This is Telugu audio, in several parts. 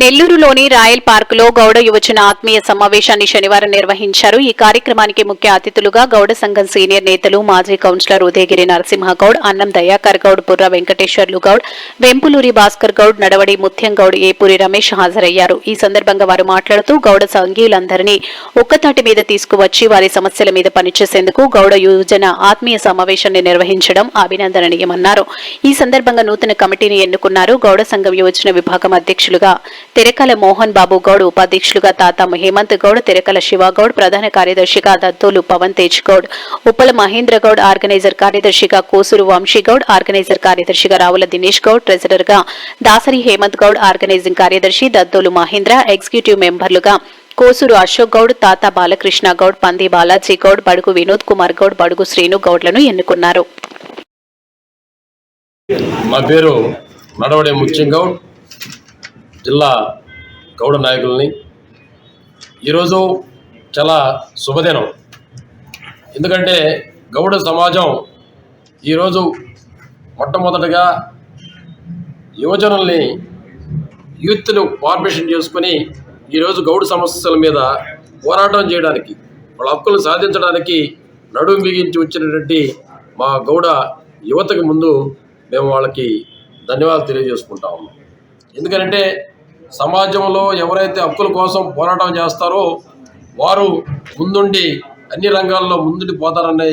నెల్లూరులోని రాయల్ పార్కులో గౌడ యువజన ఆత్మీయ సమావేశాన్ని శనివారం నిర్వహించారు. ఈ కార్యక్రమానికి ముఖ్య అతిథులుగా గౌడ సంఘం సీనియర్ నేతలు మాజీ కౌన్సిలర్ ఉదయగిరి నరసింహగౌడ్ అన్నం దయాకర్ గౌడ్ బుర్ర వెంకటేశ్వర్లు గౌడ్ వెంపులూరి భాస్కర్ గౌడ్ నడవడి ముత్యం గౌడ్ ఏపూరి రమేష్ హాజరయ్యారు. ఈ సందర్భంగా వారు మాట్లాడుతూ గౌడ సంఘీయులందరినీ ఒక్కతాటి మీద తీసుకువచ్చి వారి సమస్యల మీద పనిచేసేందుకు గౌడ యువజన ఆత్మీయ సమావేశాన్ని నిర్వహించడం అభినందనీయమన్నారు. ఈ సందర్భంగా నూతన కమిటీని ఎన్నుకున్నారు గౌడ సంఘం యువజన విభాగం అధ్యక్షులుగా తెరకల మోహన్ బాబు గౌడ్ ఉపాధ్యక్షులుగా తాత హేమంత్ గౌడ్ తెరకల శివగౌడ్ ప్రధాన కార్యదర్శిగా దత్తోలు పవన్ తేజ్ గౌడ్ ఉప్పల మహేంద్ర గౌడ్ ఆర్గనైజర్ కార్యదర్శిగా కోసూరు వంశీ గౌడ్ ఆర్గనైజర్ కార్యదర్శిగా రావుల దినేష్ గౌడ్ ట్రెజరర్గా దాసరి హేమంత్ గౌడ్ ఆర్గనైజింగ్ కార్యదర్శి దత్తోలు మహేంద్ర ఎగ్జిక్యూటివ్ మెంబర్లుగా కోసూరు అశోక్ గౌడ్ తాత బాలకృష్ణ గౌడ్ పంది బాలాజీ గౌడ్ బడుగు వినోద్ కుమార్ గౌడ్ బడుగు శ్రీను గౌడ్లను ఎన్నుకున్నారు. మా పేరు నడవడే ముత్యంగౌడ్ జిల్లా గౌడ నాయకుల్ని. ఈరోజు చాలా శుభదినం. ఎందుకంటే గౌడ సమాజం ఈరోజు మొట్టమొదటగా యువజనుల్ని యూత్ను ఫార్మేషన్ చేసుకొని ఈరోజు గౌడ సమస్యల మీద పోరాటం చేయడానికి వాళ్ళ హక్కులు సాధించడానికి నడుం బిగించి వచ్చినటువంటి మా గౌడ యువతకు ముందు మేము వాళ్ళకి ధన్యవాదాలు తెలియజేసుకుంటా ఉన్నాం. ఎందుకంటే సమాజంలో ఎవరైతే హక్కుల కోసం పోరాటం చేస్తారో వారు ముందుండి అన్ని రంగాల్లో ముందుండి పోతారనే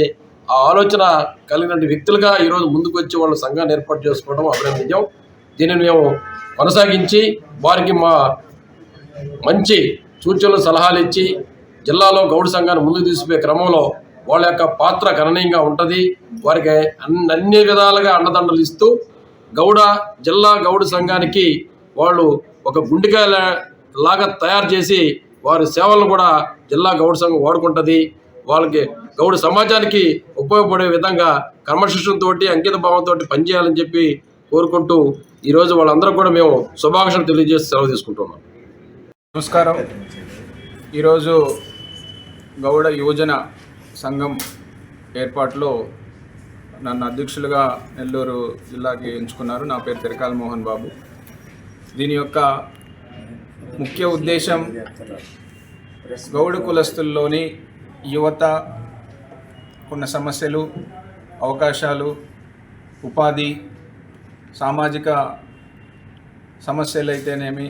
ఆ ఆలోచన కలిగిన వ్యక్తులుగా ఈరోజు ముందుకు వచ్చి వాళ్ళ సంఘాన్ని ఏర్పాటు చేసుకోవడం అభినందించాం దీనిని మేము కొనసాగించి వారికి మా మంచి సూచనలు సలహాలు ఇచ్చి జిల్లాలో గౌడ సంఘాన్ని ముందుకు తీసుకుపోయే క్రమంలో వాళ్ళ యొక్క పాత్ర గణనీయంగా ఉంటుంది. వారికి అన్ని అన్ని విధాలుగా అండదండలు ఇస్తూ గౌడ జిల్లా గౌడ సంఘానికి వాళ్ళు ఒక గుండెకాయల లాగా తయారు చేసి వారి సేవలను కూడా జిల్లా గౌడ సంఘం వాడుకుంటుంది. వాళ్ళకి గౌడ సమాజానికి ఉపయోగపడే విధంగా క్రమశిక్షణతో అంకిత భావంతో పనిచేయాలని చెప్పి కోరుకుంటూ ఈరోజు వాళ్ళందరూ కూడా మేము శుభాకాంక్షలు తెలియజేసి సెలవు తీసుకుంటున్నాం. నమస్కారం. ఈరోజు గౌడ యువజన సంఘం ఏర్పాటులో నన్ను అధ్యక్షులుగా నెల్లూరు జిల్లాకి ఎంచుకున్నారు. నా పేరు తిరకాల మోహన్ బాబు. దీని యొక్క ముఖ్య ఉద్దేశం గౌడ కులస్తుల్లోని యువత ఉన్న సమస్యలు అవకాశాలు ఉపాధి సామాజిక సమస్యలు అయితేనేమి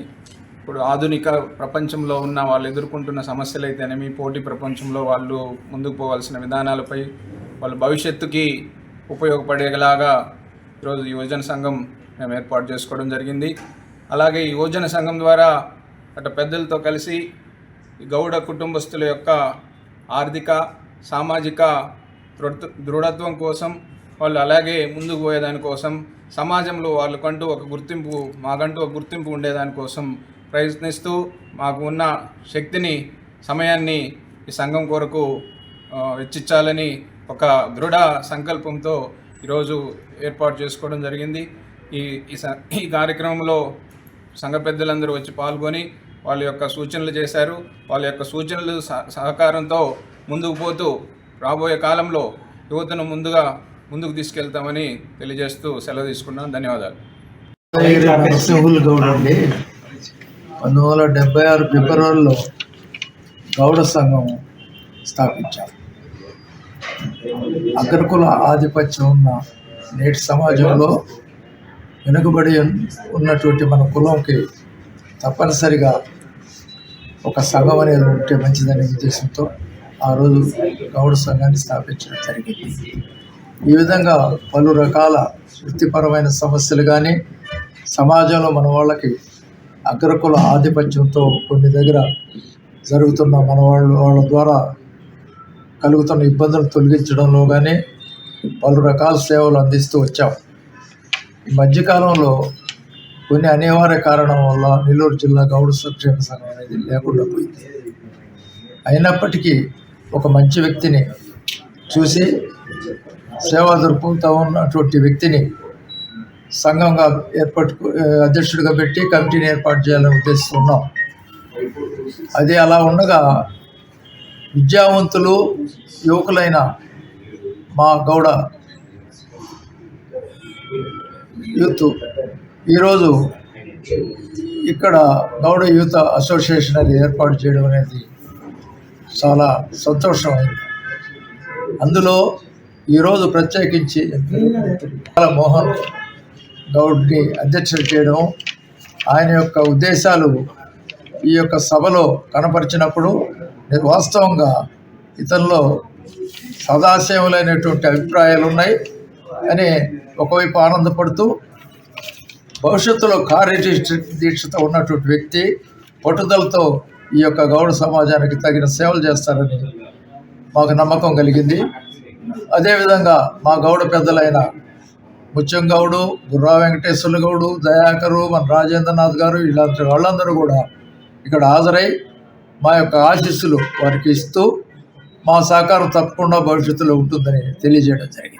ఇప్పుడు ఆధునిక ప్రపంచంలో ఉన్న వాళ్ళు ఎదుర్కొంటున్న సమస్యలు అయితేనేమి పోటీ ప్రపంచంలో వాళ్ళు ముందుకు పోవాల్సిన విధానాలపై వాళ్ళ భవిష్యత్తుకి ఉపయోగపడేలాగా ఈరోజు యువజన సంఘం మేము ఏర్పాటు చేసుకోవడం జరిగింది. అలాగే ఈ యువజన సంఘం ద్వారా అటు పెద్దలతో కలిసి గౌడ కుటుంబస్తుల యొక్క ఆర్థిక సామాజిక దృఢ దృఢత్వం కోసం వాళ్ళు అలాగే ముందుకు పోయేదానికోసం సమాజంలో వాళ్ళకంటూ ఒక గుర్తింపు మాకంటూ ఒక గుర్తింపు ఉండేదానికోసం ప్రయత్నిస్తూ మాకు ఉన్న శక్తిని సమయాన్ని ఈ సంఘం కొరకు వెచ్చించాలని ఒక దృఢ సంకల్పంతో ఈరోజు ఏర్పాటు చేసుకోవడం జరిగింది. ఈ ఈ స- ఈ కార్యక్రమంలో సంఘ పెద్దలందరూ వచ్చి పాల్గొని వాళ్ళ యొక్క సూచనలు చేశారు. వాళ్ళ యొక్క సూచనలు సహ- సహకారంతో ముందుకు పోతూ రాబోయే కాలంలో యువతను ముందుగా ముందుకు తీసుకెళ్తామని తెలియజేస్తూ సెలవు తీసుకున్నాను. ధన్యవాదాలు. పంతొమ్మిది వందల డెబ్బై ఆరు ఫిబ్రవరిలో గౌడ సంఘం స్థాపించారు. అగ్రకుల ఆధిపత్యం ఉన్న నేటి సమాజంలో వెనుకబడి ఉన్నటువంటి మన కులంకి తప్పనిసరిగా ఒక సంఘం అనేది ఉంటే మంచిదనే ఉద్దేశంతో ఆ రోజు గౌడ సంఘాన్ని స్థాపించడం జరిగింది. ఈ విధంగా పలు రకాల వృత్తిపరమైన సమస్యలు కానీ సమాజంలో మన వాళ్ళకి అగ్రకుల ఆధిపత్యంతో కొన్ని దగ్గర జరుగుతున్న మన వాళ్ళు వాళ్ళ ద్వారా కలుగుతున్న ఇబ్బందులు తొలగించడంలో కానీ పలు రకాల సేవలు అందిస్తూ వచ్చాం. మధ్యకాలంలో కొన్ని అనివార్య కారణం వల్ల నెల్లూరు జిల్లా గౌడ సంక్షేమ సంఘం అనేది లేకుండా పోయింది. అయినప్పటికీ ఒక మంచి వ్యక్తిని చూసి సేవా దృక్పథంతో ఉన్నటువంటి వ్యక్తిని సంఘంగా ఏర్పాటు అధ్యక్షుడిగా పెట్టి కమిటీని ఏర్పాటు చేయాలని ఉద్దేశిస్తున్నాం. అది అలా ఉండగా విద్యావంతులు యువకులైన మా గౌడ యూత్. ఈరోజు ఇక్కడ గౌడ యూత్ అసోసియేషన్ అది ఏర్పాటు చేయడం అనేది చాలా సంతోషమైంది. అందులో ఈరోజు ప్రత్యేకించి మోహన్ గౌడ్ని అధ్యక్షులు చేయడం ఆయన యొక్క ఉద్దేశాలు ఈ యొక్క సభలో కనపరిచినప్పుడు నేను వాస్తవంగా ఇతనిలో సదాశయములైనటువంటి అభిప్రాయాలు ఉన్నాయి అని ఒకవైపు ఆనందపడుతూ భవిష్యత్తులో కార్య దీక్షత ఉన్నటువంటి వ్యక్తి పట్టుదలతో ఈ యొక్క గౌడ సమాజానికి తగిన సేవలు చేస్తారని మాకు నమ్మకం కలిగింది. అదేవిధంగా మా గౌడ పెద్దలైన ముత్యం గౌడు గుర్రా వెంకటేశ్వర్ల గౌడు దయాకరు మన రాజేంద్రనాథ్ గారు ఇలాంటి వాళ్ళందరూ కూడా ఇక్కడ హాజరై మా యొక్క ఆశీస్సులు వారికి ఇస్తూ మా సహకారం తప్పకుండా భవిష్యత్తులో ఉంటుందని తెలియజేయడం జరిగింది.